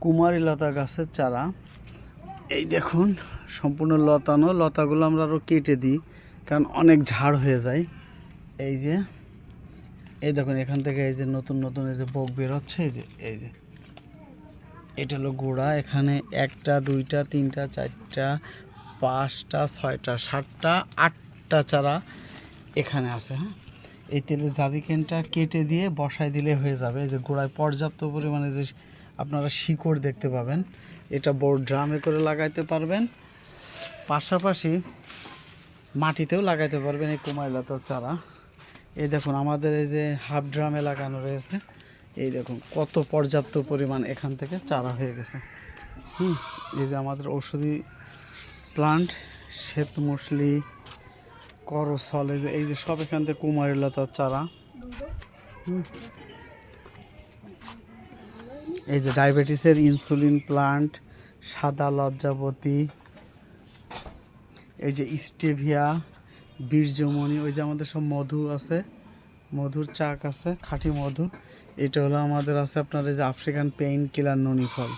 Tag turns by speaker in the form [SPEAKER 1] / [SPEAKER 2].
[SPEAKER 1] কুমারী লতা গাছের চারা। এই দেখুন, সম্পূর্ণ লতানো। লতাগুলো আমরা আরও কেটে দিই, কারণ অনেক ঝাড় হয়ে যায়। এই যে, এই দেখুন, এখান থেকে এই যে নতুন নতুন এই যে বক বেরোচ্ছে, এই যে এই যে। এটা হলো গোড়া। এখানে একটা, দুইটা, তিনটা, চারটা, পাঁচটা, ছয়টা, সাতটা, আটটা চারা এখানে আছে হ্যাঁ? এই তেলের জারিকেনটা কেটে দিয়ে বসায় দিলে হয়ে যাবে। এই যে গোড়ায় পর্যাপ্ত পরিমাণে যে আপনারা শিকড় দেখতে পাবেন, এটা বড় ড্রামে করে লাগাইতে পারবেন। পাশাপাশি মাটিতেও লাগাইতে পারবেন এই কুমারলতার চারা। এই দেখুন, আমাদের এই যে হাফ ড্রামে লাগানো রয়েছে। এই দেখুন, কত পর্যাপ্ত পরিমাণ এখান থেকে চারা হয়ে গেছে। হুম, এই যে আমাদের ঔষধি প্লান্ট শ্বেত মুসলি করসল এই যে এই যে সব এখান থেকে কুমারী লতার চারা। এই যে ডায়াবেটিসের ইনসুলিন প্লান্ট, সাদা লজ্জাবতী, এই যে স্টেভিয়া, বীর্যমণি, ওই যে আমাদের সব মধু আছে, মধুর চাক আছে, খাঁটি মধু। এটা হলো আমাদের আছে আপনার এই যে আফ্রিকান পেইন কিলার ননি ফল।